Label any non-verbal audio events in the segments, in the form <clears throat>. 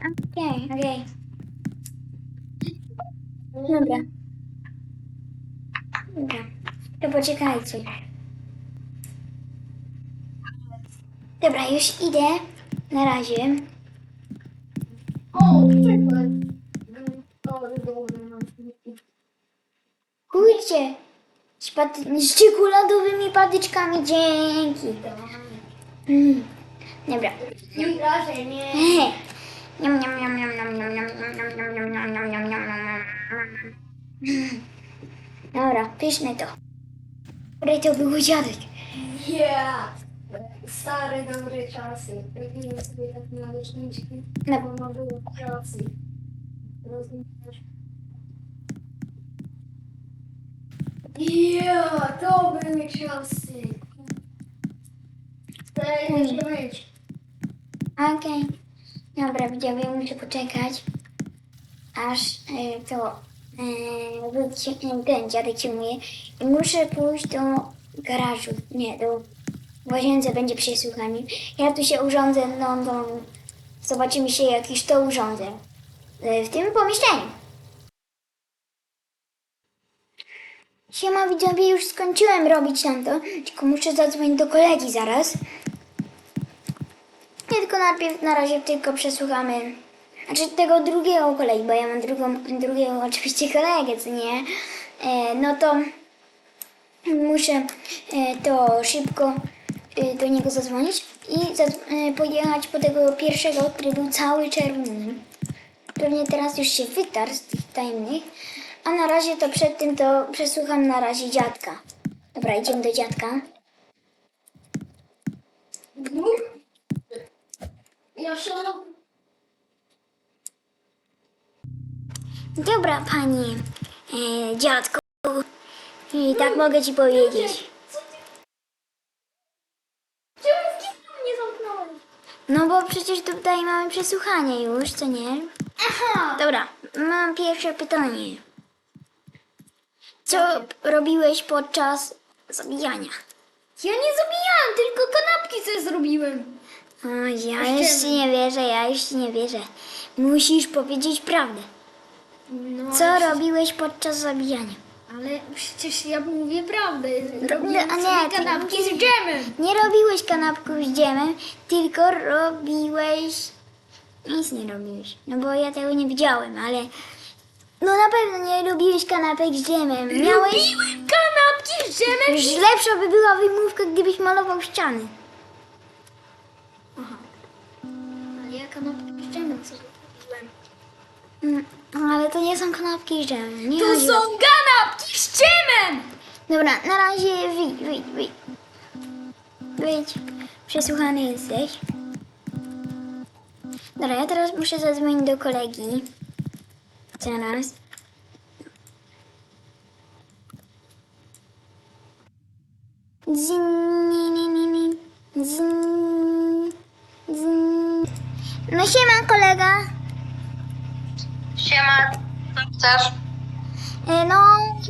Okej, okej. Dobra. Dobra. To poczekajcie. Dobra, już idę. Na razie. O, czekaj. Kurczę. Z, paty- z czekoladowymi patyczkami. Dzięki. Mm. Dobra. Nie wrażenie. Niam, niam, niam, niam, niam, niam, niam, niam, niam, niam, niam, niam, niam, niam. Dobra, pyszne to. Które to było dziadek. Yeah. Stare, dobre czasy. Robimy sobie tak należniczki. No. Bo ma było pracy. Rozumiesz? Yeah, to były czasy. Mm. jeszcze myć. Okej. Dobra, widzowie, muszę poczekać, aż e, to e, ten dziadek się. I muszę pójść do garażu, nie, do łazience będzie przesłuchanie. Ja tu się urządzę, no, no zobaczymy się jakiś to urządzę e, w tym pomieszczeniu. Siema widzowie, już skończyłem robić tamto, tylko muszę zadzwonić do kolegi zaraz. Tylko najpierw na razie tylko przesłuchamy. Znaczy tego drugiego kolegi, bo ja mam drugą, drugiego oczywiście kolegę, co nie? E, no to muszę e, to szybko e, do niego zadzwonić i zadzw- e, pojechać po tego pierwszego, który był cały czerwony. Pewnie teraz już się wytarł z tych tajnych. A na razie to przed tym to przesłucham na razie dziadka. Dobra, idziemy do dziadka. Dobra, pani e, dziadku. I tak mogę ci powiedzieć. Co ty? Czemu w kiblu mnie zamknąłeś? No bo przecież tutaj mamy przesłuchanie już, co nie? Aha! Dobra, mam pierwsze pytanie. Co robiłeś podczas zabijania? Ja nie zabijałem, tylko kanapki sobie zrobiłem. O, ja Jeszcze- jeszcze nie wierzę, ja jeszcze nie wierzę. Musisz powiedzieć prawdę. No, Co robiłeś podczas zabijania? Ale przecież ja mówię prawdę. No, Robiłem a nie, sobie ty- kanapki z dżemem. Nie robiłeś kanapków z dżemem, tylko robiłeś... Nic nie robiłeś, no bo ja tego nie widziałem, ale... No na pewno nie robiłeś kanapek z dżemem. Miałeś... Robiłem kanapki z dżemem. Już lepsza by była wymówka, gdybyś malował ściany. Ale to nie są kanapki z dżemem. Nie To chodzi są o- kanapki z dżemem! Dobra, na razie wyjdź, wyjdź, wyjdź. Wyjdź. Przesłuchany jesteś. Dobra, ja teraz muszę zadzwonić do kolegi. Zaraz. Zin, ni, ni, ni, ni. Zin, zin. No siema kolega. Siema, co chcesz? E, No,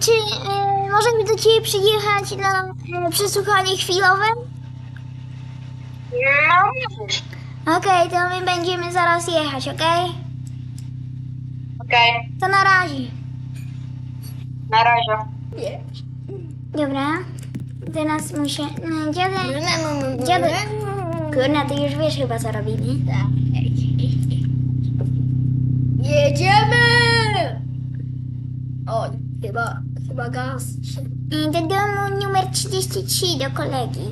czy e, możemy do ciebie przyjechać na e, przesłuchanie chwilowe? No, mówisz. Okej, to my będziemy zaraz jechać, okej? Okej, To na razie. na razie. Nie. Dobra. Teraz muszę... No, dziadek... Dziadek... Kurna, ty już wiesz chyba co robimy. Jedziemy! O, chyba, chyba gaz. Do domu numer 33 do kolegi.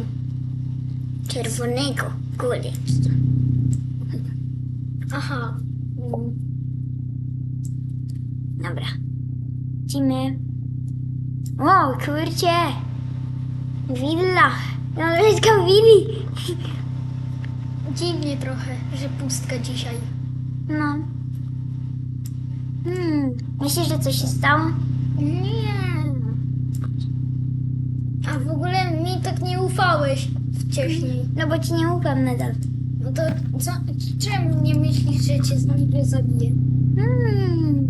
Czerwonego. Kurde. Aha. Dobra. Idziemy. Wow, kurcie. Willa. Należka willi. Dziwnie trochę, że pustka dzisiaj. No. Hmm. Myślisz, że coś się stało? Nie. A w ogóle mi tak nie ufałeś wcześniej. No bo ci nie ufam nadal. No to co, czemu nie myślisz, że cię niby zabiję? Hmm.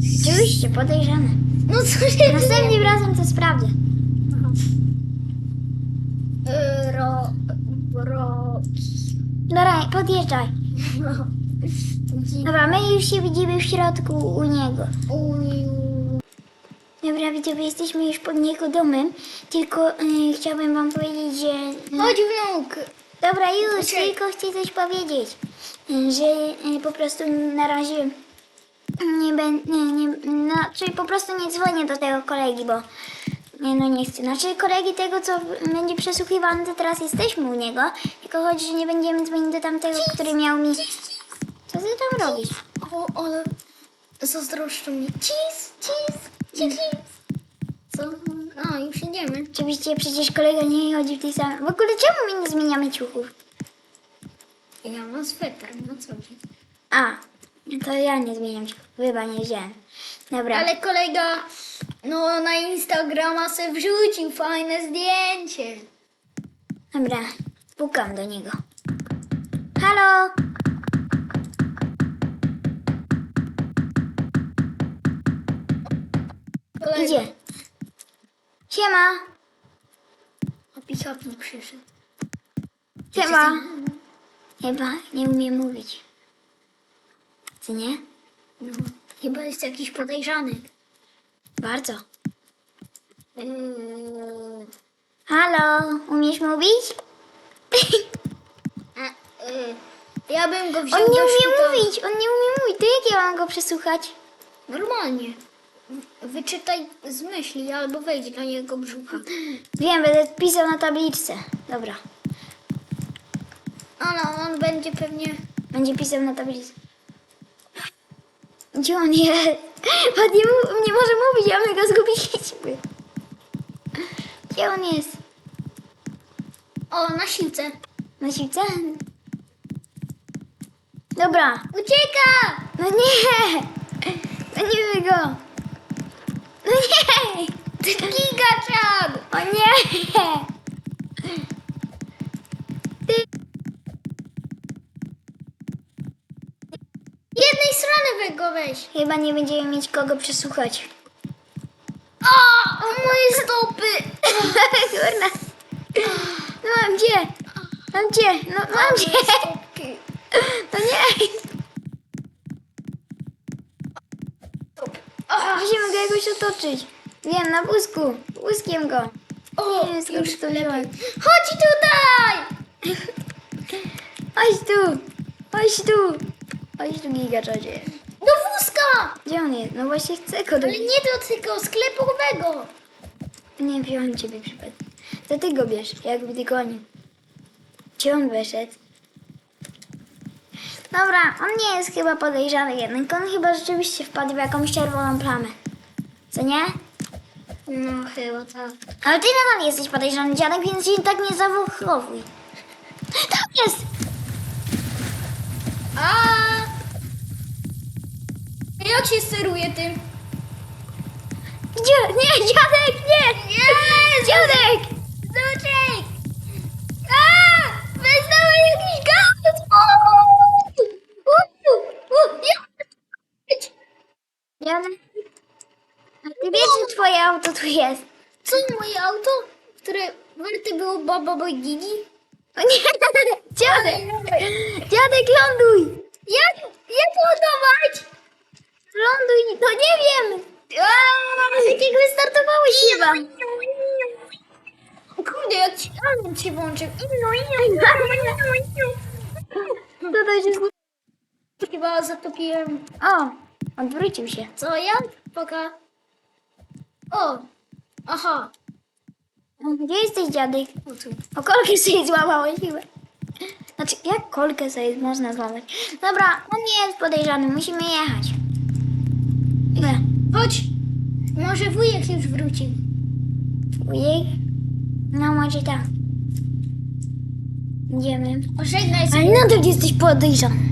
Rzeczywiście, podejrzane. No co się Następnym razem to sprawdzę. Y, Ro... Ro... Dobra, podjeżdżaj. <laughs> Dobra, my już się widzimy w środku u niego. Uju. Dobra, widzowie, jesteśmy już pod niego domem, tylko y, chciałbym wam powiedzieć, że... Chodź wnuk. Dobra, już, tylko chcę coś powiedzieć, y, że y, po prostu na razie nie będę, nie, nie, no, czyli po prostu nie dzwonię do tego kolegi, bo nie, no nie chcę. Znaczy kolegi tego, co będzie przesłuchiwany, to teraz jesteśmy u niego, tylko chodzi, że nie będziemy dzwonić do tamtego, który miał mi... Co ty tam robisz? O, ale zazdroszczą cis, cis, cis. Co? A, już idziemy. Oczywiście przecież kolega nie chodzi w tej samej... W ogóle czemu my nie zmieniamy ciuchów? Ja mam sweter, no co? A, to ja nie zmieniam ciuchów, chyba nie wziąłem. Dobra. Ale kolega, no na Instagrama se wrzucił fajne zdjęcie. Dobra, pukam do niego. Halo? Kolega. Idzie. Siema. A pisownik przyszedł. Siema. Chyba nie umiem mówić. Co nie? No, chyba jest jakiś podejrzany. Bardzo. Yy, Halo, umiesz mówić? <laughs> a, yy, ja bym go On wziął nie do umie szpitala. mówić, on nie umie mówić. To jak ja mam go przesłuchać? Normalnie. Wyczytaj z myśli albo wejdź do jego brzucha. Wiem, będę pisał na tabliczce. Dobra, Ale on będzie pewnie... będzie pisał na tablicy. Gdzie on jest? On nie, nie może mówić, a my go zgubiliśmy. Gdzie on jest? O, na siłce. Na siłce? Dobra. Ucieka! No nie! No nie go! No nie! Gigaczad! O nie! Jednej strony go weź. Chyba nie będziemy mieć kogo przesłuchać. O, o moje stopy! <laughs> Kurna. No mam cię! Mam cię! No mam! Stopy. No nie! O, Musimy go jakoś otoczyć. Wiem, na wózku. Wózkiem go. o, Nie wiem, skąd już to wziąłem. Chodź tutaj! Chodź tu! Chodź tu! Chodź tu, gigaczacie. Do wózka! Gdzie on jest? No właśnie chcę go do... Ale nie do tego sklepowego. Nie wziąłem ciebie przypadkiem. To ty go bierz, jakby ty koniu. Gdzie on wyszedł? Dobra, on nie jest chyba podejrzany jednak. On chyba rzeczywiście wpadł w jakąś czerwoną plamę. Co nie? No chyba tak. Ale ty nadal jesteś podejrzany, dziadek, więc się tak nie zawuchowuj. Tam jest! A Jak się steruje tym? Gdzie? Nie, dziadek, nie! Nie! Dziadek! Zuczek! A! Weźmiemy jakiś gaz! Dziadek? A ty że twoje auto tu jest? Co moje auto, które warte było Baba Boy Gigi? O nie! <laughs> Dziadek! Dziadek, ląduj! Jak? Jak ładować? Ląduj, no nie wiem! Jak wystartowałeś chyba! Kurde, jak ci alarm się włączył. Się zgu... Chyba zatopiłem. O! Odwrócił się. Co ja? Poka. O! Aha. Gdzie jesteś, dziadek? O kolkę sobie złamałeś chyba. Znaczy, jak kolkę sobie można złamać? Dobra, on nie jest podejrzany, musimy jechać. Dobra, Chodź. Może wujek już wrócił. wujek? No, może tak. Idziemy. Ożegnaj Ale nadal jesteś podejrzany.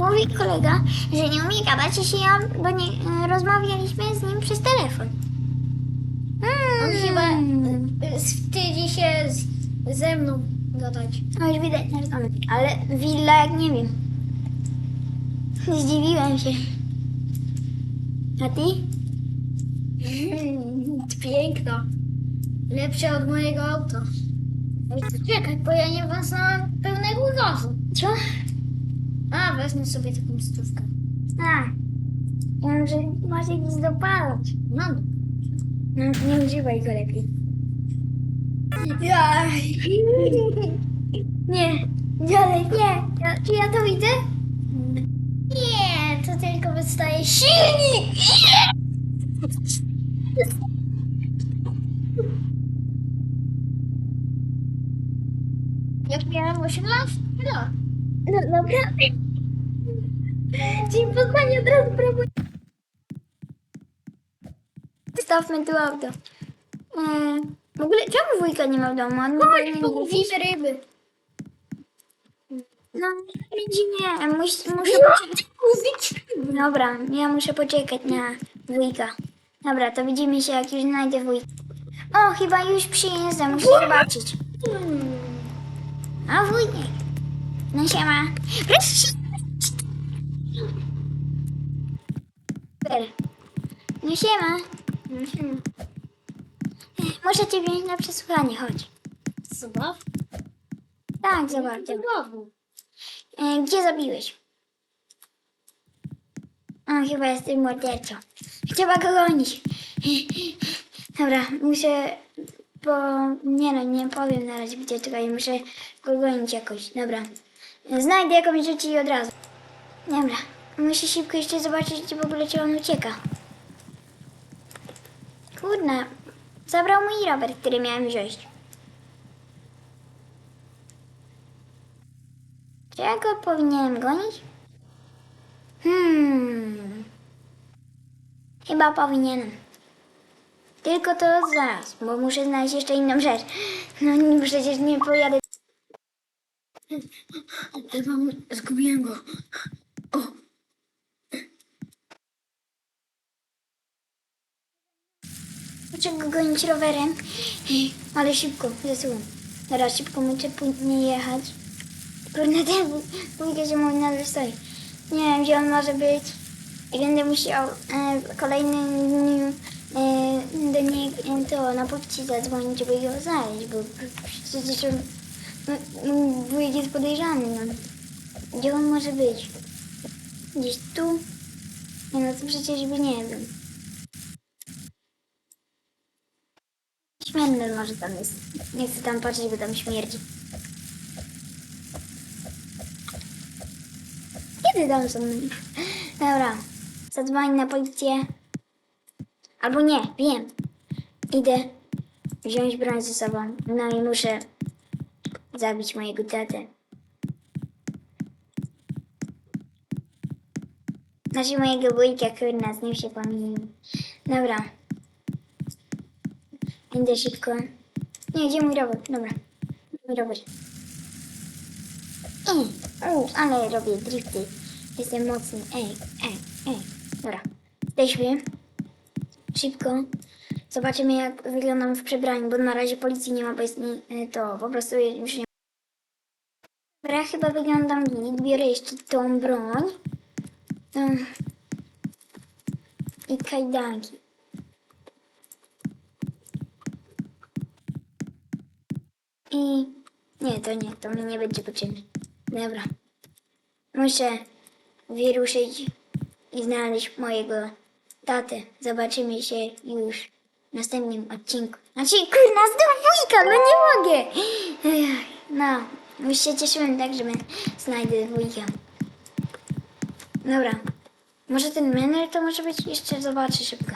Mówi kolega, że nie umie gadać, jeśli ja, bo nie, e, rozmawialiśmy z nim przez telefon. On Mm. chyba y, wstydzi się z, ze mną gadać. No już widać na rysунku. Ale willa jak nie wiem. Zdziwiłem się. A ty? <laughs> Piękna. Lepsza od mojego auta. Czekaj, bo ja nie wezmę pełnego gazu. Co? A, wezmę sobie taką stówkę. A. Ja może masz jakiś dopalacz. Mam. No, nie używaj go lepiej. Ja. Nie, dalej, nie. Ja, czy ja to widzę? Nie, to tylko wystaje silnik. Jak miałem 8 lat? No. No, naprawdę. Dzień poznania od razu próbuję. Stawmy tu auto. Eee, w ogóle czemu wujka nie ma w domu? On Chodź, mówi. ryby. No, widzi nie. Mus, muszę poczekać. Dobra, ja muszę poczekać na wujka. Dobra, to widzimy się, jak już znajdę wujka. O, chyba już przyjeżdża, muszę zobaczyć. A wujek. No siema. Super. No siema. Muszę cię wziąć na przesłuchanie, chodź. Zabaw? Tak. Zabawu. E, gdzie zabiłeś? A, chyba jestem mordercą. Trzeba go gonić. Dobra, muszę... Bo... Nie no, nie powiem na razie gdzie, czekaj, muszę go gonić jakoś. Dobra. Znajdę jakąś rzecz i od razu. Dobra. Muszę szybko jeszcze zobaczyć, czy w ogóle czy on ucieka. Kurna. Zabrał mój rower, który miałem wziąć. Czy ja go powinienem gonić? Hmm. Chyba powinienem. Tylko to zaraz, bo muszę znaleźć jeszcze inną rzecz. No przecież nie pojadę. Zgubiłem go. Muszę go gonić rowerem, <laughs> ale szybko, zasuwam. Teraz szybko muszę później jechać. Kurde, ten wujek się mój nadal stoi. Nie wiem, gdzie on może być. Będę musiał e, w kolejnym dniu e, do niego to na policję zadzwonić, żeby go znaleźć, bo przecież on, no, wujek jest podejrzany. No. Gdzie on może być? Gdzieś tu? Nie no, to przecież by nie wiem. Śmierdny może tam jest. Nie chcę tam patrzeć, bo tam śmierdzi. Kiedy tam są? Dobra. Zadzwoń na policję. Albo nie, wiem. Idę wziąć broń ze sobą. No i muszę zabić mojego tatę. Znaczy mojego wujka, kurna, z nim się pomyliłem. Dobra. Idę szybko. Nie, gdzie mój robot? Dobra. Mój robot. Ej, u, ale robię drifty. Jestem mocny. Ej, ej, ej. Dobra. Jesteśmy. Szybko. Zobaczymy, jak wyglądam w przebraniu, bo na razie policji nie ma, bo jest nie, to po prostu już nie Dobra, chyba wyglądam git. Biorę jeszcze tą broń. Um, I kajdanki. I nie, to nie, to mi nie będzie potrzebne. Dobra. Muszę wyruszyć i znaleźć mojego tatę. Zobaczymy się już w następnym odcinku. Znaczy, kurna, znów wujka, no nie mogę. No, już się cieszyłem tak, że znajdę wujka. Dobra. Może ten menel to może być jeszcze zobaczy szybko.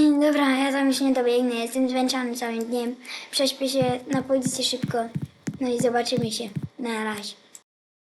<clears throat> Dobra, ja tam już nie dobiegnę, jestem zmęczony całym dniem. Prześpię się na policję szybko. No i zobaczymy się. Na razie.